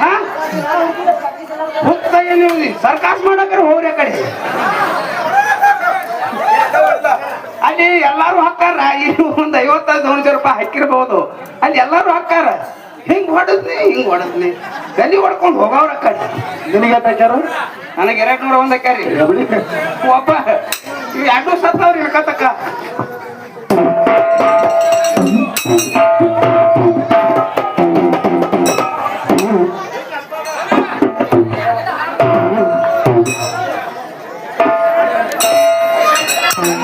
ಹಾ? ಹುತ್ತ ಏನು ಸರ್ಕಾಸ್ ಮಾಡಕ್ರೆ ಹೋಗ್ರಿ ಕಡೆ. ಅಲ್ಲಿ ಎಲ್ಲಾರು ಹಾಕಾರ ಇಲ್ಲಿ ಒಂದ್ ಐವತ್ತೈದು ನೂರು ರೂಪಾಯಿ ಹಾಕಿರ್ಬೋದು. ಅಲ್ಲಿ ಎಲ್ಲಾರು ಹಾಕಾರ ಹಿಂಗ್ ಹೊಡದ್ನಿ ಹಿಂಗ್ ಹೊಡದ್ನಿ. ಗಲ್ಲಿ ಹೊಡ್ಕೊಂಡು ಹೋಗವ್ರ ಕಡೆ. ನಿನಗೆ ಬೇಕಾರು ನನಗೆ ಎರಡ್ ನೂರ ಒಂದ್ ಹಾಕ್ಯಾರಿ ಒಬ್ಬ ಎರಡು ಸತ್ತವ್ರಿ ಇಳ್ಕತಕ್ಕ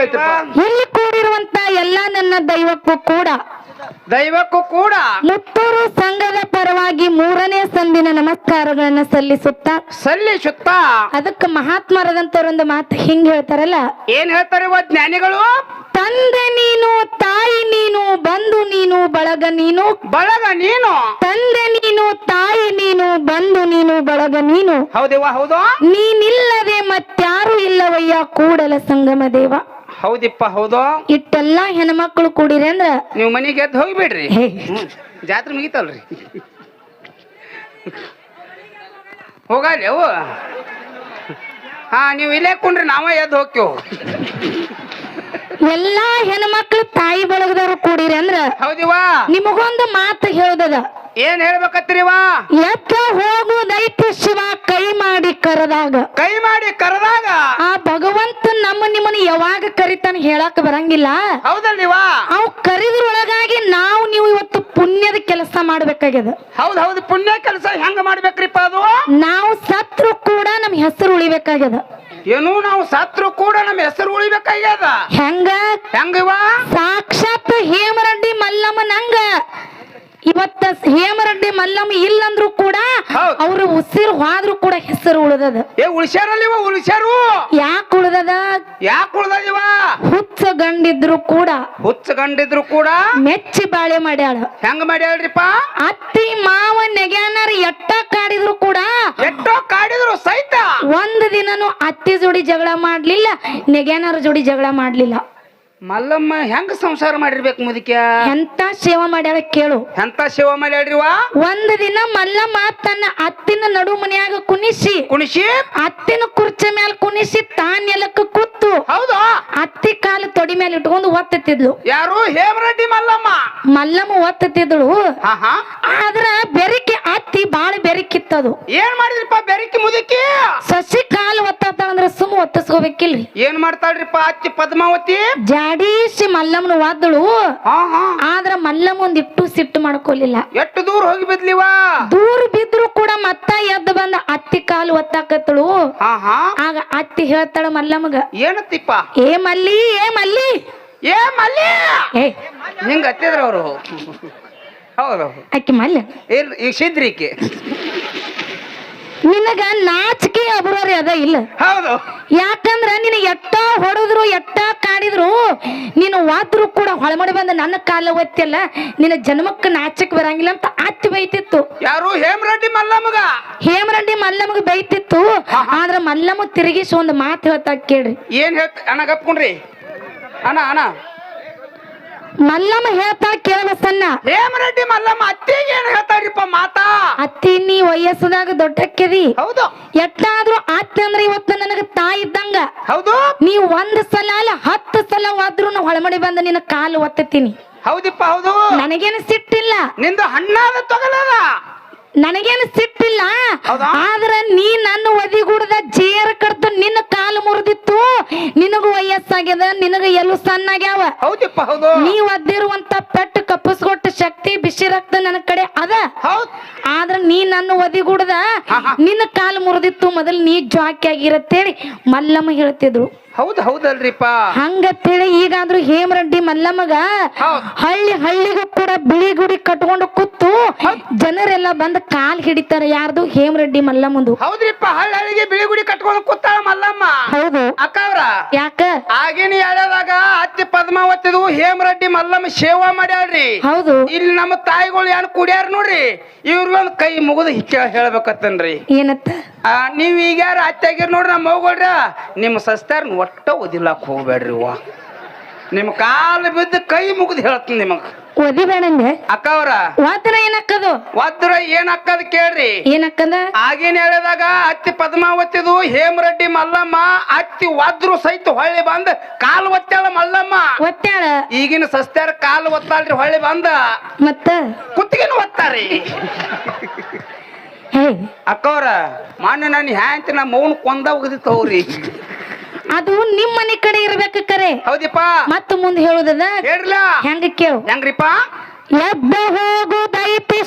ಇಲ್ಲಿ ಕೂಡಿರುವಂತ ಎಲ್ಲಾ ನನ್ನ ದೈವಕ್ಕೂ ಕೂಡ ದೈವಕ್ಕೂ ಕೂಡ. ಮುತ್ತೂರು ಸಂಘದ ಪರವಾಗಿ ಮೂರನೇ ಸಂದಿನ ನಮಸ್ಕಾರಗಳನ್ನ ಸಲ್ಲಿಸುತ್ತಾ ಸಲ್ಲಿಸುತ್ತಾ. ಅದಕ್ಕೆ ಮಹಾತ್ಮರದಂತವರೊಂದು ಮಾತು ಹಿಂಗ್ ಹೇಳ್ತಾರಲ್ಲ? ಏನ್ ಹೇಳ್ತಾರೆ ಇವ ಜ್ಞಾನಿಗಳು? ತಂದೆ ನೀನು ತಾಯಿ ನೀನು ಬಂಧು ನೀನು ಬಳಗ ನೀನು. ಬಳಗ ನೀನು. ತಂದೆ ನೀನು ತಾಯಿ ನೀನು ಬಂಧು ನೀನು ಬಳಗ ನೀನು. ಹೌದೇವಾ ಹೌದು. ನೀನಿಲ್ಲದೆ ಮತ್ತಾರು ಇಲ್ಲವಯ್ಯ ಕೂಡಲ ಸಂಗಮ ದೇವ. ಹೌದಿಪ್ಪ ಹೌದು? ಇಟ್ಟೆಲ್ಲಾ ಹೆಣ್ಮಕ್ಳು ಕೂಡಿರಿ ಅಂದ್ರ ನೀವು ಮನೆಗೆ ಎದ್ದು ಹೋಗ್ಬೇಡ್ರಿ. ಹ್ಮ್. ಜಾತ್ರೆ ಮುಗಿತಲ್ರಿ ಹೋಗಲಿ ಅವು. ಹಾ ನೀವು ಇಲ್ಲೇ ಕುಂಡ್ರಿ ನಾವ ಎದ್ದು ಹೋಗ್ತೇವ್. ಎಲ್ಲಾ ಹೆಣ್ಮಕ್ಳು ತಾಯಿ ಬಳಗದವ್ರು ಕೂಡಿರಿ ಅಂದ್ರ ಹೌದಿವಾ ನಿಮಗೊಂದು ಮಾತು ಹೇಳ್ದದ. ಏನ್ ಹೇಳ್ಬೇಕತ್ರಿವ ಎತ್ತ ಹೋಗ್ ಕರೆದಾಗ. ಕೈ ಮಾಡಿ ಕರೆದಾಗ. ಆ ಭಗವಂತ ನಮ್ಮ ನಿಮ್ಮನ್ನ ಯಾವಾಗ ಕರಿತಾನ ಹೇಳಕ್ ಬರಂಗಿಲ್ಲ. ಹೌದಲ್ರಿವ ಅವ್ ಕರಿದ್ರೊಳಗಾಗಿ ನಾವು ನೀವು ಇವತ್ತು ಪುಣ್ಯದ ಕೆಲಸ ಮಾಡ್ಬೇಕಾಗ್ಯದ. ಹೌದ್ ಹೌದು ಪುಣ್ಯ ಕೆಲಸ ಹೆಂಗ ಮಾಡ್ಬೇಕ್ರಿಪ್ಪ ಅದು? ನಾವು ಸತ್ರು ಕೂಡ ನಮ್ ಹೆಸರು ಉಳಿಬೇಕಾಗ್ಯದ. ಏನು ನಾವು ಸತ್ರು ಕೂಡ ನಮ್ಮ ಹೆಸರು ಉಳಿಬೇಕಾಗ್ಯದ? ಹೆಂಗ? ಹೆಂಗವಾ ಸಾಕ್ಷಾತ್ ಹೇಮರೆಡ್ಡಿ ಮಲ್ಲಮ್ಮ ನಂಗ ಇವತ್ತ ಹೇಮರೆಡ್ಡಿ ಮಲ್ಲಮ್ಮ ಇಲ್ಲಂದ್ರು ಕೂಡ ಅವ್ರು ಉಸಿರು ಹೋದ್ರು ಕೂಡ ಹೆಸರು ಉಳಿದದ. ಏ ಉಳಿಸ್ಯಾರಲ್ಲಿವ ಉಳಿಸ್ಯಾರು? ಯಾಕೆ ಉಳಿದದ? ಯಾಕೆ ಉಳ್ದದಿವ ಹುಚ್ಚ ಗಂಡಿದ್ರು ಕೂಡ ಹುಚ್ಚ ಗಂಡಿದ್ರು ಕೂಡ ಮೆಚ್ಚಿ ಬಾಳೆ ಮಾಡ್ಯಾಳ. ಹೆಂಗ ಮಾಡ್ಯಾಳ್ರಿಪ್ಪ? ಅತ್ತಿ ಮಾವ ನೆಗ್ಯಾನರ್ ಎಟ್ಟ ಕಾಡಿದ್ರು ಕೂಡ ಎಟ್ಟೋ ಕಾಡಿದ್ರು ಸಹಿತ. ಒಂದ್ ದಿನನು ಅತ್ತಿ ಜೋಡಿ ಜಗಳ ಮಾಡ್ಲಿಲ್ಲ ನೆಗ್ಯಾನರ ಜೋಡಿ ಜಗಳ ಮಾಡ್ಲಿಲ್ಲ. ಮಲ್ಲಮ್ಮ ಹೆಂಗ ಸಂಸಾರ ಮಾಡಿರ್ಬೇಕು ಮುದಕ್ಯ? ಎಂತ ಸೇವಾ ಮಾಡ್ಯಾಳ ಕೇಳು. ಎಂತ ಸೇವಾ ಮಾಡ್ಯಾಳ್ರಿವ ಒಂದ್ ದಿನ ಮಲ್ಲಮ್ಮ ತನ್ನ ಅತ್ತಿನ ನಡು ಮನ್ಯಾಗ ಕುಣಿಸಿ ಕುಣಿಸಿ? ಅತ್ತಿನ ಕುರ್ಚಿ ಮ್ಯಾಲ ಕುಣಿಸಿ ತಾನ್ ನೆಲಕ್ಕ ಕೂತು ಹೌದು? ಅತ್ತಿ ಕಾಲು ತೊಡಿ ಮೇಲೆ ಇಟ್ಕೊಂಡು ಒತ್ತತ್ತಿದ್ಲು ಯಾರು ಹೇಮರೆಡ್ಡಿ ಮಲ್ಲಮ್ಮ? ಮಲ್ಲಮ್ಮ ಒತ್ತತ್ತಿದ್ಳು ಆದ್ರ ಬೆರಕೆ ಅತ್ತಿ ಬಾಳ ಬೆರಕಿತ್ತದು ಏನ್ ಮಾಡಿದ್ರಿಪ್ಪ ಬೆರಕಿ ಮುದುಕಿ? ಸಸಿ ಕಾಲು ಒತ್ತಾತ ಅಂದ್ರ ಸುಮ್ಮ ಒತ್ತಿಸ್ಕೋಬೇಕಿಲ್ರಿ. ಏನ್ ಮಾಡ್ತಾಳ್ರಿಪ್ಪ ಅತ್ತಿ ಪದ್ಮಾವತಿ? ಜಾಡೀಸಿ ಮಲ್ಲಮ್ಮನ ಒದ್ದಳು ಹಾ ಹಾ. ಆದ್ರ ಮಲ್ಲಮ್ಮ ಒಂದಿಟ್ಟು ಸಿಟ್ಟು ಮಾಡ್ಕೊಲಿಲ್ಲ. ಎಷ್ಟು ದೂರ ಹೋಗಿ ಬಿದ್ಲಿವ? ದೂರ ಬಿದ್ರು ಕೂಡ ಮತ್ತ ಎದ್ದು ಬಂದ ಅತ್ತಿ ಕಾಲು ಒತ್ತಾಕತ್ತಳು. ಹಾ ಹಾ. ಆಗ ಅತ್ತಿ ಹೇಳ್ತಾಳ ಮಲ್ಲಮ್ಮಗ ಏನತ್ತಿಪ್ಪ? ಏ ಮಲ್ಲಿ ಏ ಮಲ್ಲಿ. ಏ ಮಲ್ಲಿ? ಏ. ಹಿಂಗ ಹತ್ತಿದ್ರ ಅವರು. ಹೌದು. ಅಕ್ಕಿ ಮಲ್ಯ ಇಲ್ ಈಗ ಸಿದ್ರಿಕೆ? ನಿನಗ ನಾಚಿಕೆ ಅಬರೋರಿ ಅದ ಇಲ್ಲ. ಹೌದು. ಯಾಕಂದ್ರ ನಿನ ಎಟ್ಟ ಹೊಡೆದ್ರು ಎಟ್ಟ ಕಾಡಿದ್ರು ನೀನು ವಾದ್ರು ಕೂಡ ಹೊಳಮಡಿ ಬಂದ ನನ್ನ ಕಾಲ ಒತ್ತಿಲ್ಲ ನಿನ್ನ ಜನ್ಮಕ್ಕ ನಾಚಕ್ ಬರಂಗಿಲ್ಲ ಅಂತ ಅತ್ತಿ ಬೈತಿತ್ತು. ಯಾರು? ಹೇಮರೆಡ್ಡಿ ಮಲ್ಲಮ್ಮಗ. ಹೇಮರಡ್ಡಿ ಮಲ್ಲಮ್ಮಗ ಬೈತಿತ್ತು. ಆದ್ರ ಮಲ್ಲಮ್ಮ ತಿರುಗಿಸಿ ಒಂದು ಮಾತು ಹೇಳ್ತಾ ಕೇಳ್ರಿ. ಏನ್ ಹೇಳ್ತ ಅಣ್ಣ ಕಪ್ಕೊಂಡ್ರಿ ಅಣ್ಣ ಅಣ್ಣ. ಮಲ್ಲಮ್ಮ ಹೇಳ್ತಾ ಕೇಳಬಸನ್ನ ಹೇಮರೆಡ್ಡಿ ಮಲ್ಲಮ್ಮ ಅತ್ತಿಗೆ ಏನ್ ಹೇಳ್ತಾರಿಪ್ಪ ಮಾತಾ? ಅತ್ತಿ ನೀ ವಯಸ್ಸದಾಗ ದೊಡ್ಡಕ್ಕೆದಿ ಹೌದು. ಎಟ್ಟಾದ್ರೂ ಆತ್ತಿ ಅಂದ್ರೆ ಇವತ್ತು ನನಗ ತಾಯಿ ಇದ್ದಂಗ. ಹೌದು. ನೀ ಒಂದ್ ಸಲ ಅಲ್ಲ ಹತ್ತು ಸಲ ಹೋದ್ರು ಹೊಳಮಡಿ ಬಂದ ನಿನ್ನ ಕಾಲು ಒತ್ತತೀನಿ ಹೌದಿಪ್ಪ ಹೌದು. ನನಗೇನು ಸಿಟ್ಟಿಲ್ಲ. ನಿಂದು ಹಣ್ಣಾದ ತೊಗಲದ? ನನಗೇನು ಸಿಟ್ಟಿಲ್ಲ. ಆದ್ರೆ ನೀ ನನ್ನ ಒದಿಗೂಡದ ಜೇರ ಕಡ್ದು ನಿನ್ನ ಕಾಲು ಮುರಿದಿತ್ತು. ನಿನಗೂ ವಯಸ್ಸಾಗ್ಯದ ನಿನಗ ಎಲ್ಲೂ ಸಣ್ಣಾಗ್ಯಾವ. ನೀ ಒದ್ದಿರುವಂತ ಪೆಟ್ಟು ಕಪ್ಪಿಸ್ಕೊಟ್ಟ ಶಕ್ತಿ ಬಿಸಿ ರಕ್ತ ನನ್ನ ಕಡೆ ಅದ. ಆದ್ರ ನೀ ನನ್ನ ಒದಿಗೂಡದ. ನಿನ್ನ ಕಾಲು ಮುರಿದಿತ್ತು ಮೊದಲು ನೀ ಜಾಕಿ ಆಗಿರತ್ತೇಳಿ ಮಲ್ಲಮ್ಮ ಹೇಳ್ತಿದ್ರು ಹೌದ್ ಹೌದಲ್ರಿಪ್ಪ ಹಂಗತ್ತೇಳಿ ಈಗಾದ್ರೂ ಹೇಮರಡ್ಡಿ ಮಲ್ಲಮ್ಮಗ ಹಳ್ಳಿ ಹಳ್ಳಿಗೂ ಕೂಡ ಬಿಳಿ ಗುಡಿ ಕಟ್ಕೊಂಡು ಕೂತು ಜನರೆಲ್ಲ ಬಂದ್ ಕಾಲ್ ಹಿಡಿತಾರ ಯಾರ್ದು? ಹೇಮರಡ್ಡಿ ಮಲ್ಲಮ್ಮಂದು. ಹೌದ್ರಿಪ್ಪ ಹಳ್ಳಿ ಹಳ್ಳಿಗೆ ಬಿಳಿ ಗುಡಿ ಕಟ್ಕೊಂಡು ಕೂತಾಳ ಮಲ್ಲಮ್ಮ. ಹೌದು. ಅಕ್ಕವ್ರ? ಯಾಕ? ಆಗಿನ ಎಳೆದಾಗ ಅತ್ತಿ ಪದ್ಮಾವತಿದು ಹೇಮರಡ್ಡಿ ಮಲ್ಲಮ್ಮ ಸೇವಾ ಮಾಡ್ಯಾಳ್ರಿ. ಹೌದು. ಇಲ್ಲಿ ನಮ್ಮ ತಾಯಿಗಳು ಏನ್ ಕುಡಿಯಾರ ನೋಡ್ರಿ? ಇವ್ರಿಗೊಂದ್ ಕೈ ಮುಗಿದು ಹೇಳ್ಬೇಕತ್ತನ್ರಿ. ಏನತ್ತ? ಆ, ನೀವ್ ಈಗ ಯಾರು ಅತ್ತಾಗಿರ್ ನೋಡ್ರಿ ನಮ್ಮ ಮಗಳ್ರ ನಿಮ್ಮ ಸಸ್ತಾರ ಒಟ್ಟ ಓದಿಲ್ಲಕ್ ಹೋಗ್ಬೇಡ್ರಿ ವಾ ನಿಮ್ ಕಾಲು ಬಿದ್ದು ಕೈ ಮುಗಿದು ಹೇಳ್ತೀನಿ ನಿಮಗ್. ಒದಿಬೇಡಂದೆ ಅಕ್ಕವ್ರ. ವಾತನ ಏನಕ್ಕದು? ಒದ್ರ ಏನಕ್ಕದ್ ಕೇಳ್ರಿ. ಏನಕ್ಕದ? ಆಗಿನ ಹೇಳಿದಾಗ ಅತ್ತಿ ಪದ್ಮಾವತಿದು ಹೇಮರೆಡ್ಡಿ ಮಲ್ಲಮ್ಮ ಅತ್ತಿ ಒದ್ರು ಸಹಿತ ಹೊಳ್ಳಿ ಬಂದ್ ಕಾಲ್ ಒತ್ತಾಳ ಮಲ್ಲಮ್ಮ. ಒತ್ತಾಳ? ಈಗಿನ ಸಸ್ತ್ಯಾರ ಕಾಲ್ ಒತ್ತಾಳ್ರಿ ಹೊಳ್ಳಿ ಬಂದ. ಮತ್ತ? ಕುತ್ತಿಗೆನು ಒತ್ತಾರಿ. ಹೇ. ಅಕ್ಕವ್ರ ಮಾನ್ಯ ನಾನು ಹ್ಯಾಂತಿ ನಮ್ಮ ಮೌನ್ ಕೊಂದ ಒಗದಿತ್ತವ್ರಿ ಅವ್ರಿ ಅದು ನಿಮ್ ಮನೆ ಕಡೆ ಇರ್ಬೇಕು ಕರೆ. ಹೌದಿಪ್ಪ. ಮತ್ತ ಮುಂದೆ ಹೇಳುದದ ಹೇಳ್ರಲ್ಲ ಹೆಂಗ ಕೇಳು. ಹೆಂಗ್ರಿಪ್ಪ? ಎದ್ದ ಹೋಗು ದೈತಿ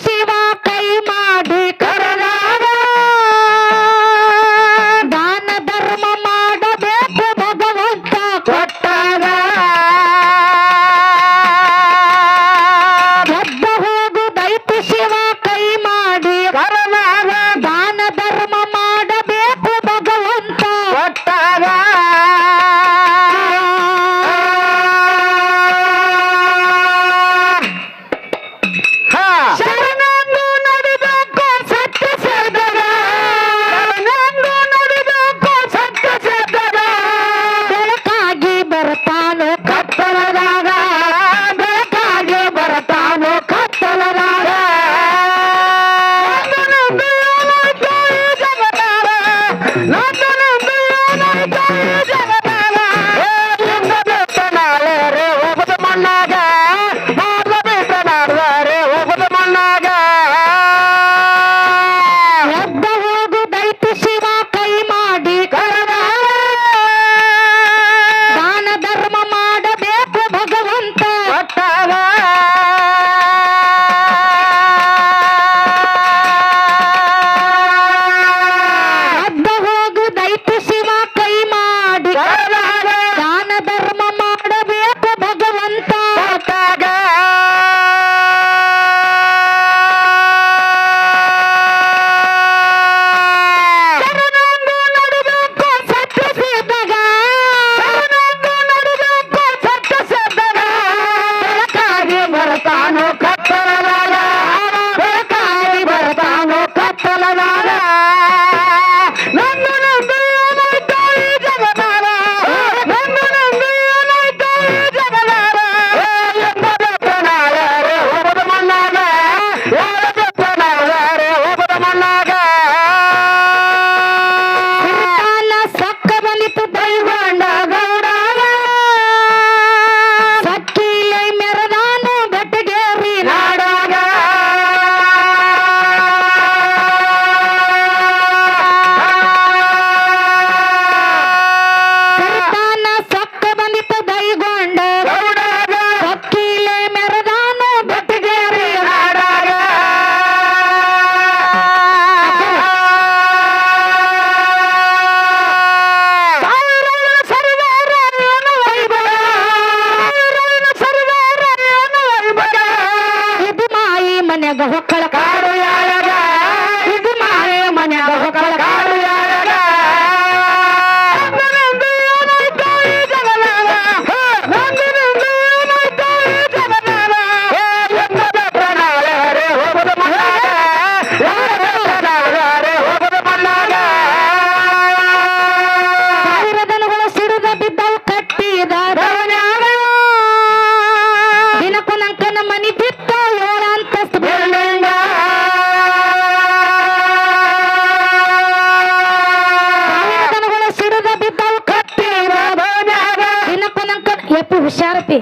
ಹುಷಾರಪ್ಪಿ. ಹುಷಾರತಿ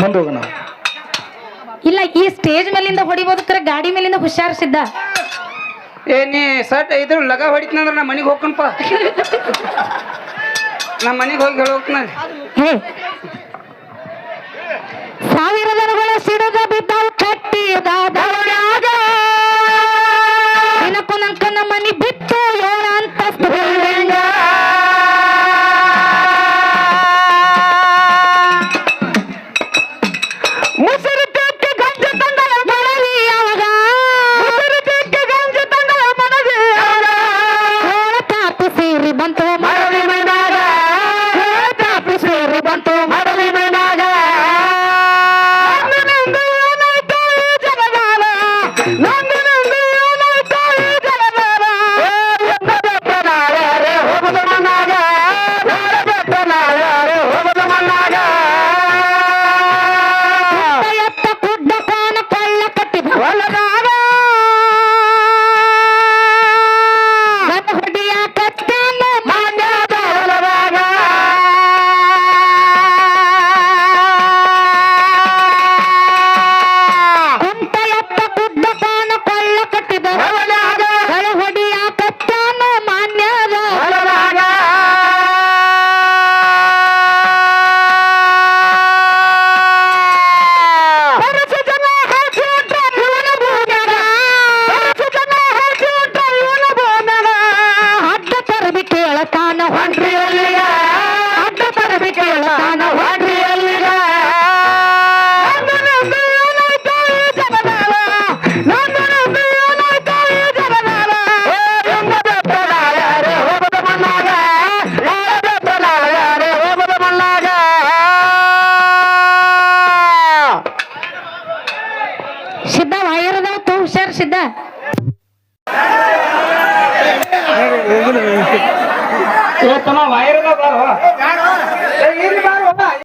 ಮುಂದೋಗೋಣ. ಇಲ್ಲ ಈ ಸ್ಟೇಜ್ ಮೇಲಿಂದ ಹೊಡಿಬೋದು ಕರೆ ಗಾಡಿ ಮೇಲಿಂದ ಹುಷಾರಿಸಿದ್ದ ಏನೇ ಏ ನೀ ಸಟ್ ಇದ್ರು ಲಗ ಹೊಡಿತನಂದ್ರ ನಮ್ಮ ಮನೆಗೆ ಹೋಗ್ಕಣಪ್ಪ ನಮ್ಮ ಮನೆಗೆ ಹೋಗಿ ಹೇಳೋಕ್ನ ಸಾವಿರ ಸಾವಿರದರುಗಳ ಸಿಡದ ಬಿದ್ದವು ಕಟ್ಟಿದ ದೌಡಾಗ